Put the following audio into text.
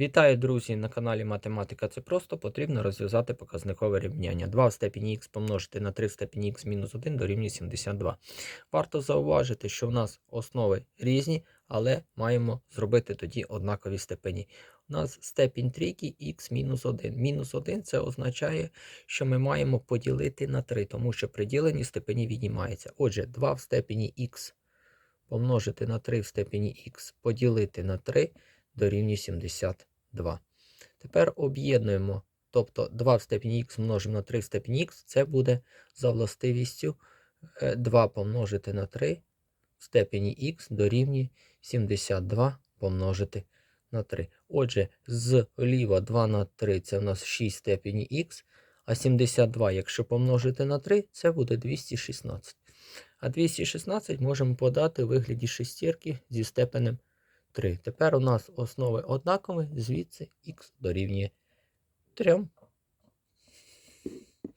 Вітаю, друзі! На каналі Математика це просто потрібно розв'язати показникове рівняння. 2 в степені х помножити на 3 в степені х мінус 1 дорівнює 72. Варто зауважити, що в нас основи різні, але маємо зробити тоді однакові степені. У нас степінь трійки х мінус 1. Мінус 1 це означає, що ми маємо поділити на 3, тому що при діленні степені віднімається. Отже, 2 в степені х помножити на 3 в степені х поділити на 3 дорівнює 72. Тепер об'єднуємо, тобто 2 в степені х множимо на 3 в степені х, це буде за властивістю е, 2 помножити на 3 в степені х дорівнює 72 помножити на 3. Отже, зліва 2 на 3 це в нас 6 в степені х, а 72, якщо помножити на 3, це буде 216. А 216 можемо подати у вигляді шестірки зі степенем 3. Тепер у нас основи однакові, звідси х дорівнює 3.